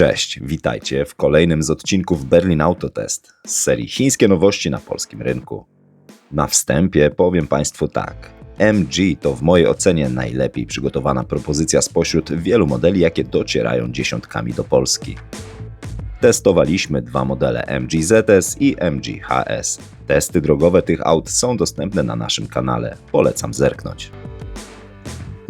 Cześć, witajcie w kolejnym z odcinków Berlin Autotest z serii Chińskie nowości na polskim rynku. Na wstępie powiem Państwu tak. MG to w mojej ocenie najlepiej przygotowana propozycja spośród wielu modeli, jakie docierają dziesiątkami do Polski. Testowaliśmy dwa modele MG ZS i MG HS. Testy drogowe tych aut są dostępne na naszym kanale. Polecam zerknąć.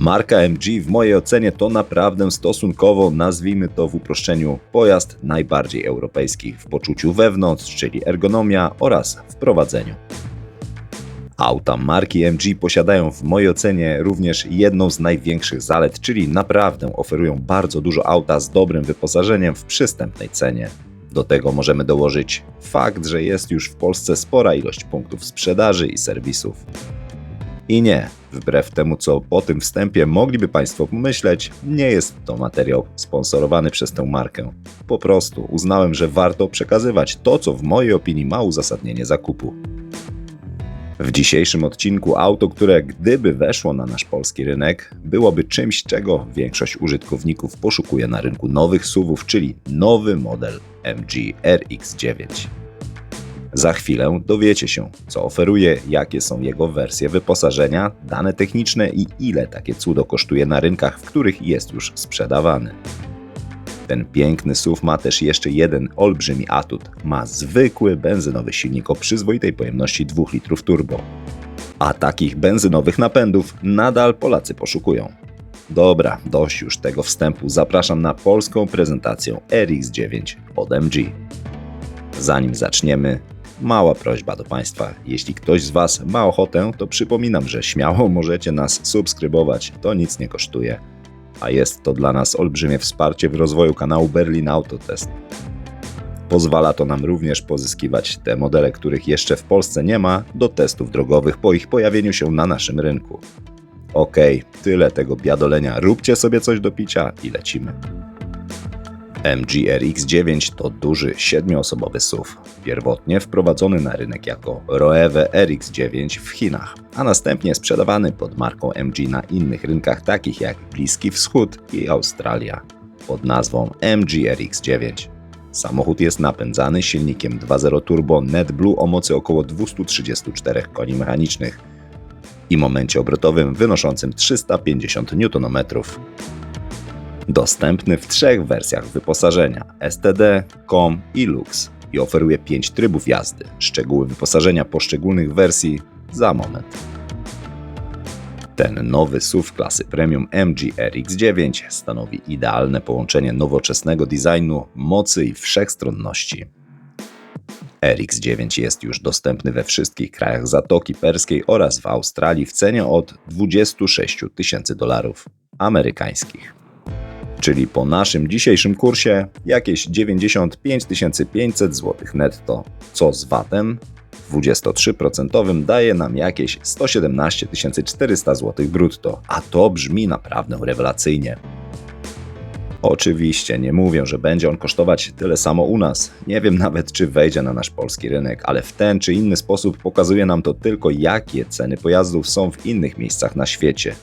Marka MG w mojej ocenie to naprawdę stosunkowo, nazwijmy to w uproszczeniu, pojazd najbardziej europejski w poczuciu wewnątrz, czyli ergonomia oraz w prowadzeniu. Auta marki MG posiadają w mojej ocenie również jedną z największych zalet, czyli naprawdę oferują bardzo dużo auta z dobrym wyposażeniem w przystępnej cenie. Do tego możemy dołożyć fakt, że jest już w Polsce spora ilość punktów sprzedaży i serwisów. I nie, wbrew temu co po tym wstępie mogliby Państwo pomyśleć, nie jest to materiał sponsorowany przez tę markę. Po prostu uznałem, że warto przekazywać to, co w mojej opinii ma uzasadnienie zakupu. W dzisiejszym odcinku auto, które gdyby weszło na nasz polski rynek, byłoby czymś, czego większość użytkowników poszukuje na rynku nowych SUVów, czyli nowy model MG RX9. Za chwilę dowiecie się, co oferuje, jakie są jego wersje wyposażenia, dane techniczne i ile takie cudo kosztuje na rynkach, w których jest już sprzedawany. Ten piękny SUV ma też jeszcze jeden olbrzymi atut. Ma zwykły benzynowy silnik o przyzwoitej pojemności 2 litrów turbo. A takich benzynowych napędów nadal Polacy poszukują. Dobra, dość już tego wstępu. Zapraszam na polską prezentację RX9 od MG. Zanim zaczniemy, mała prośba do Państwa. Jeśli ktoś z Was ma ochotę, to przypominam, że śmiało możecie nas subskrybować. To nic nie kosztuje. A jest to dla nas olbrzymie wsparcie w rozwoju kanału Berlin Autotest. Pozwala to nam również pozyskiwać te modele, których jeszcze w Polsce nie ma, do testów drogowych po ich pojawieniu się na naszym rynku. Okej, tyle tego biadolenia. Róbcie sobie coś do picia i lecimy. MG RX9 to duży siedmioosobowy SUV, pierwotnie wprowadzony na rynek jako Roewe RX9 w Chinach, a następnie sprzedawany pod marką MG na innych rynkach takich jak Bliski Wschód i Australia pod nazwą MG RX9. Samochód jest napędzany silnikiem 2.0 turbo NetBlue o mocy około 234 koni mechanicznych i momencie obrotowym wynoszącym 350 Nm dostępny w trzech wersjach wyposażenia STD, COM i Lux i oferuje 5 trybów jazdy. Szczegóły wyposażenia poszczególnych wersji za moment. Ten nowy SUV klasy premium MG RX9 stanowi idealne połączenie nowoczesnego designu, mocy i wszechstronności. RX9 jest już dostępny we wszystkich krajach Zatoki Perskiej oraz w Australii w cenie od 26 tysięcy dolarów amerykańskich czyli po naszym dzisiejszym kursie jakieś 95 500 zł netto, co z VAT-em 23% daje nam jakieś 117 400 zł brutto, a to brzmi naprawdę rewelacyjnie. Oczywiście nie mówię, że będzie on kosztować tyle samo u nas. Nie wiem nawet, czy wejdzie na nasz polski rynek, ale w ten czy inny sposób pokazuje nam to tylko, jakie ceny pojazdów są w innych miejscach na świecie.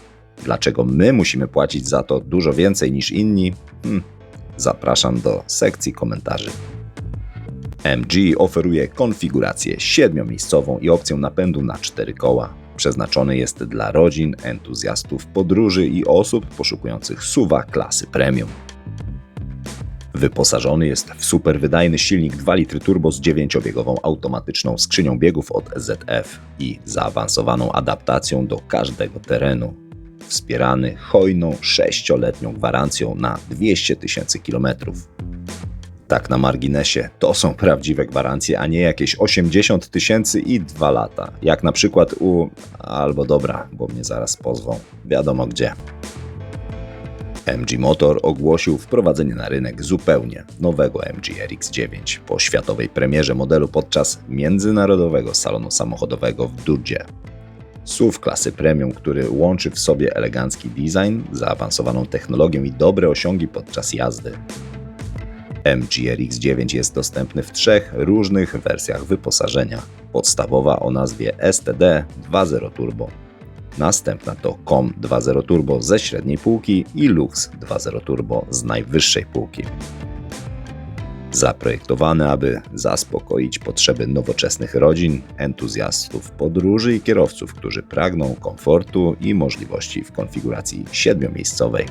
Dlaczego my musimy płacić za to dużo więcej niż inni? Hmm. Zapraszam do sekcji komentarzy. MG oferuje konfigurację siedmiomiejscową i opcję napędu na cztery koła. Przeznaczony jest dla rodzin, entuzjastów podróży i osób poszukujących suwa klasy premium. Wyposażony jest w superwydajny silnik 2 litry turbo z 9-biegową automatyczną skrzynią biegów od ZF i zaawansowaną adaptacją do każdego terenu wspierany hojną sześcioletnią gwarancją na 200 tysięcy kilometrów. Tak na marginesie, to są prawdziwe gwarancje, a nie jakieś 80 tysięcy i 2 lata. Jak na przykład u... albo dobra, bo mnie zaraz pozwą. Wiadomo gdzie. MG Motor ogłosił wprowadzenie na rynek zupełnie nowego MG RX9 po światowej premierze modelu podczas międzynarodowego salonu samochodowego w Dudzie. SUV klasy premium, który łączy w sobie elegancki design, zaawansowaną technologię i dobre osiągi podczas jazdy. MG RX9 jest dostępny w trzech różnych wersjach wyposażenia. Podstawowa o nazwie STD 2.0 Turbo. Następna to COM 2.0 Turbo ze średniej półki i Lux 2.0 Turbo z najwyższej półki. Zaprojektowane, aby zaspokoić potrzeby nowoczesnych rodzin, entuzjastów podróży i kierowców, którzy pragną komfortu i możliwości w konfiguracji siedmiomiejscowej.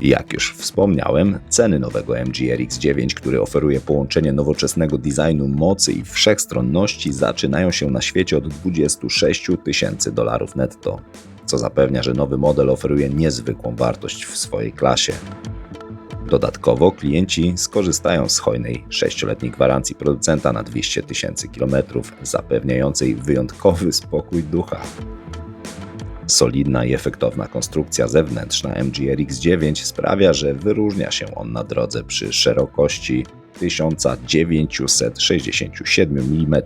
Jak już wspomniałem, ceny nowego MG RX9, który oferuje połączenie nowoczesnego designu, mocy i wszechstronności, zaczynają się na świecie od 26 tysięcy dolarów netto, co zapewnia, że nowy model oferuje niezwykłą wartość w swojej klasie. Dodatkowo klienci skorzystają z hojnej 6-letniej gwarancji producenta na 200 tysięcy kilometrów, zapewniającej wyjątkowy spokój ducha. Solidna i efektowna konstrukcja zewnętrzna MG RX9 sprawia, że wyróżnia się on na drodze przy szerokości 1967 mm,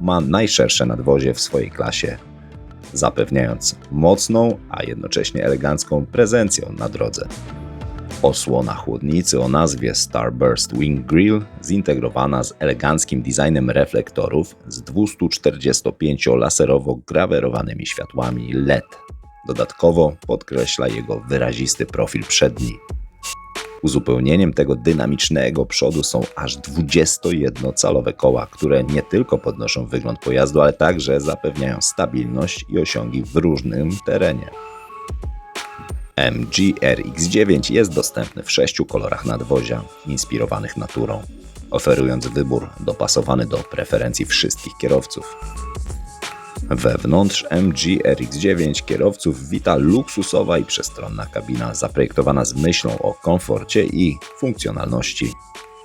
ma najszersze nadwozie w swojej klasie, zapewniając mocną, a jednocześnie elegancką prezencję na drodze. Osłona chłodnicy o nazwie Starburst Wing Grill, zintegrowana z eleganckim designem reflektorów z 245 laserowo grawerowanymi światłami LED. Dodatkowo podkreśla jego wyrazisty profil przedni. Uzupełnieniem tego dynamicznego przodu są aż 21-calowe koła, które nie tylko podnoszą wygląd pojazdu, ale także zapewniają stabilność i osiągi w różnym terenie. MG RX9 jest dostępny w sześciu kolorach nadwozia, inspirowanych naturą, oferując wybór dopasowany do preferencji wszystkich kierowców. Wewnątrz MG RX9 kierowców wita luksusowa i przestronna kabina zaprojektowana z myślą o komforcie i funkcjonalności.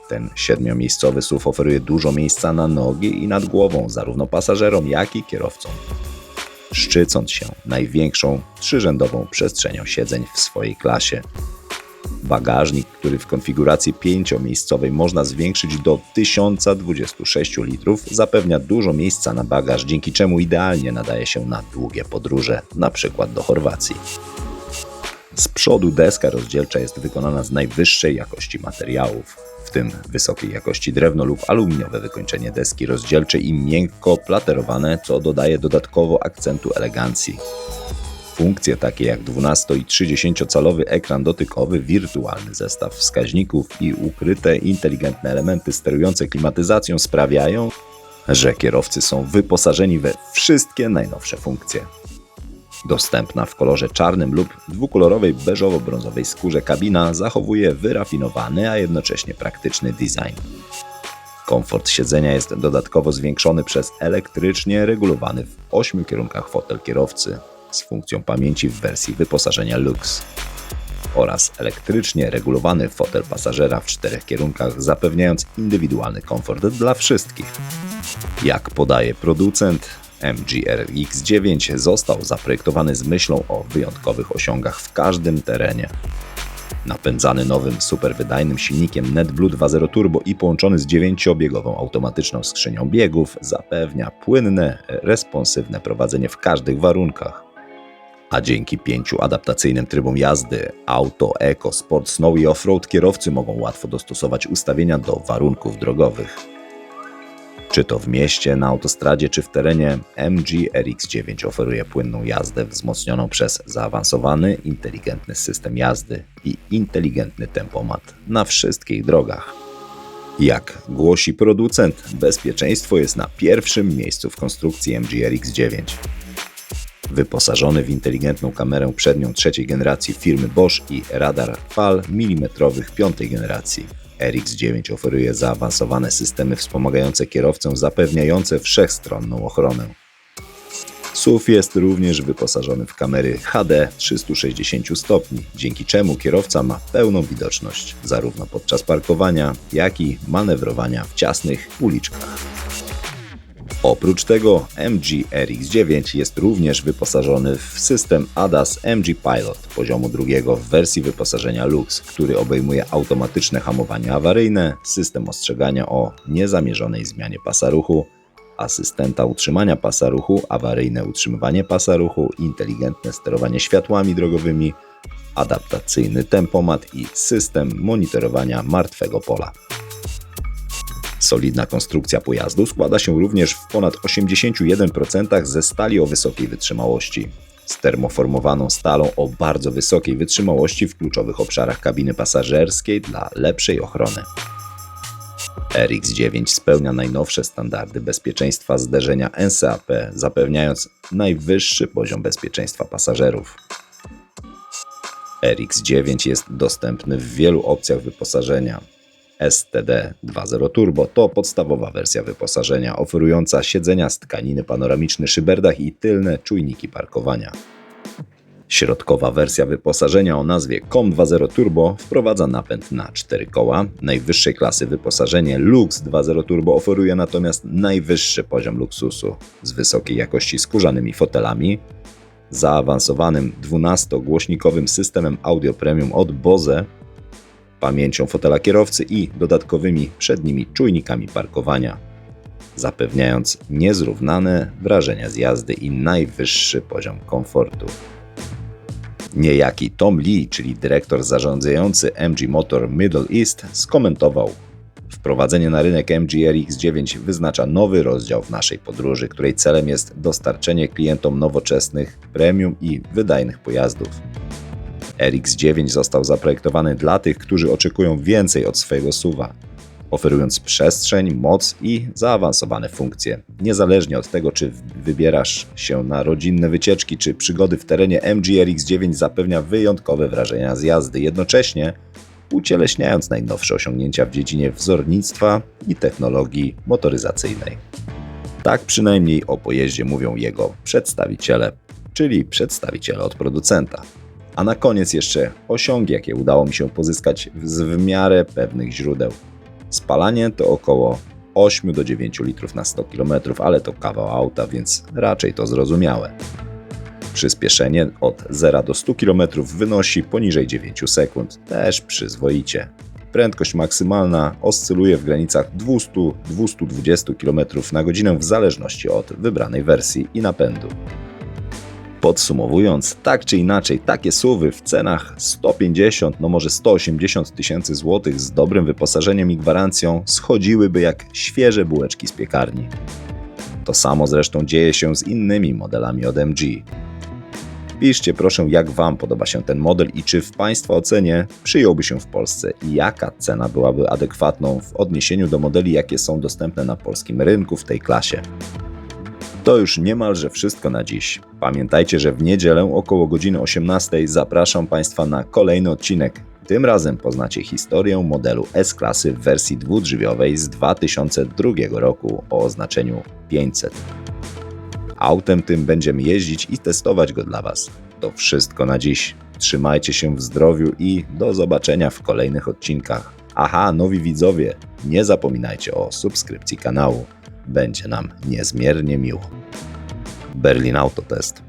Ten siedmiomiejscowy SUV oferuje dużo miejsca na nogi i nad głową zarówno pasażerom, jak i kierowcom szczycąc się największą trzyrzędową przestrzenią siedzeń w swojej klasie. Bagażnik, który w konfiguracji pięciomiejscowej można zwiększyć do 1026 litrów, zapewnia dużo miejsca na bagaż, dzięki czemu idealnie nadaje się na długie podróże, np. do Chorwacji. Z przodu deska rozdzielcza jest wykonana z najwyższej jakości materiałów, w tym wysokiej jakości drewno lub aluminiowe wykończenie deski rozdzielczej i miękko platerowane, co dodaje dodatkowo akcentu elegancji. Funkcje takie jak 12 i 30-calowy ekran dotykowy, wirtualny zestaw wskaźników i ukryte inteligentne elementy sterujące klimatyzacją sprawiają, że kierowcy są wyposażeni we wszystkie najnowsze funkcje. Dostępna w kolorze czarnym lub dwukolorowej beżowo-brązowej skórze kabina zachowuje wyrafinowany, a jednocześnie praktyczny design. Komfort siedzenia jest dodatkowo zwiększony przez elektrycznie regulowany w ośmiu kierunkach fotel kierowcy z funkcją pamięci w wersji wyposażenia Lux oraz elektrycznie regulowany fotel pasażera w czterech kierunkach, zapewniając indywidualny komfort dla wszystkich. Jak podaje producent, MGR X9 został zaprojektowany z myślą o wyjątkowych osiągach w każdym terenie. Napędzany nowym superwydajnym silnikiem NetBlue 2.0 Turbo i połączony z 9-biegową automatyczną skrzynią biegów zapewnia płynne, responsywne prowadzenie w każdych warunkach. A dzięki pięciu adaptacyjnym trybom jazdy Auto, Eco, Sport, Snow i Offroad kierowcy mogą łatwo dostosować ustawienia do warunków drogowych. Czy to w mieście, na autostradzie, czy w terenie, MG RX9 oferuje płynną jazdę wzmocnioną przez zaawansowany, inteligentny system jazdy i inteligentny tempomat na wszystkich drogach. Jak głosi producent, bezpieczeństwo jest na pierwszym miejscu w konstrukcji MG RX9. Wyposażony w inteligentną kamerę przednią trzeciej generacji firmy Bosch i radar fal milimetrowych piątej generacji. RX9 oferuje zaawansowane systemy wspomagające kierowcę zapewniające wszechstronną ochronę. SUV jest również wyposażony w kamery HD 360 stopni, dzięki czemu kierowca ma pełną widoczność zarówno podczas parkowania, jak i manewrowania w ciasnych uliczkach. Oprócz tego MG RX9 jest również wyposażony w system ADAS MG Pilot poziomu drugiego w wersji wyposażenia Lux, który obejmuje automatyczne hamowanie awaryjne, system ostrzegania o niezamierzonej zmianie pasa ruchu, asystenta utrzymania pasa ruchu, awaryjne utrzymywanie pasa ruchu, inteligentne sterowanie światłami drogowymi, adaptacyjny tempomat i system monitorowania martwego pola. Solidna konstrukcja pojazdu składa się również w ponad 81% ze stali o wysokiej wytrzymałości. Z termoformowaną stalą o bardzo wysokiej wytrzymałości w kluczowych obszarach kabiny pasażerskiej dla lepszej ochrony. RX-9 spełnia najnowsze standardy bezpieczeństwa zderzenia NCAP, zapewniając najwyższy poziom bezpieczeństwa pasażerów. RX-9 jest dostępny w wielu opcjach wyposażenia. STD 2.0 Turbo to podstawowa wersja wyposażenia oferująca siedzenia z tkaniny panoramiczny szyberdach i tylne czujniki parkowania. Środkowa wersja wyposażenia o nazwie COM 2.0 Turbo wprowadza napęd na 4 koła. Najwyższej klasy wyposażenie Lux 2.0 Turbo oferuje natomiast najwyższy poziom luksusu z wysokiej jakości skórzanymi fotelami, zaawansowanym 12-głośnikowym systemem audio premium od Bose, pamięcią fotela kierowcy i dodatkowymi przednimi czujnikami parkowania, zapewniając niezrównane wrażenia z jazdy i najwyższy poziom komfortu. Niejaki Tom Lee, czyli dyrektor zarządzający MG Motor Middle East, skomentował: Wprowadzenie na rynek MG RX9 wyznacza nowy rozdział w naszej podróży, której celem jest dostarczenie klientom nowoczesnych, premium i wydajnych pojazdów. RX9 został zaprojektowany dla tych, którzy oczekują więcej od swojego suwa, oferując przestrzeń, moc i zaawansowane funkcje. Niezależnie od tego, czy wybierasz się na rodzinne wycieczki czy przygody w terenie, MG RX9 zapewnia wyjątkowe wrażenia z jazdy, jednocześnie ucieleśniając najnowsze osiągnięcia w dziedzinie wzornictwa i technologii motoryzacyjnej. Tak przynajmniej o pojeździe mówią jego przedstawiciele, czyli przedstawiciele od producenta. A na koniec jeszcze osiągi, jakie udało mi się pozyskać z w miarę pewnych źródeł. Spalanie to około 8 do 9 litrów na 100 km, ale to kawał auta, więc raczej to zrozumiałe. Przyspieszenie od 0 do 100 km wynosi poniżej 9 sekund, też przyzwoicie. Prędkość maksymalna oscyluje w granicach 200-220 km na godzinę w zależności od wybranej wersji i napędu. Podsumowując, tak czy inaczej, takie suwy w cenach 150, no może 180 tysięcy złotych z dobrym wyposażeniem i gwarancją schodziłyby jak świeże bułeczki z piekarni. To samo zresztą dzieje się z innymi modelami od MG. Piszcie proszę, jak Wam podoba się ten model i czy w Państwa ocenie przyjąłby się w Polsce i jaka cena byłaby adekwatną w odniesieniu do modeli, jakie są dostępne na polskim rynku w tej klasie. To już niemalże wszystko na dziś. Pamiętajcie, że w niedzielę około godziny 18 zapraszam Państwa na kolejny odcinek. Tym razem poznacie historię modelu S-klasy w wersji dwudrzwiowej z 2002 roku o oznaczeniu 500. Autem tym będziemy jeździć i testować go dla Was. To wszystko na dziś. Trzymajcie się w zdrowiu i do zobaczenia w kolejnych odcinkach. Aha, nowi widzowie, nie zapominajcie o subskrypcji kanału. Będzie nam niezmiernie miło. Berlin Autotest.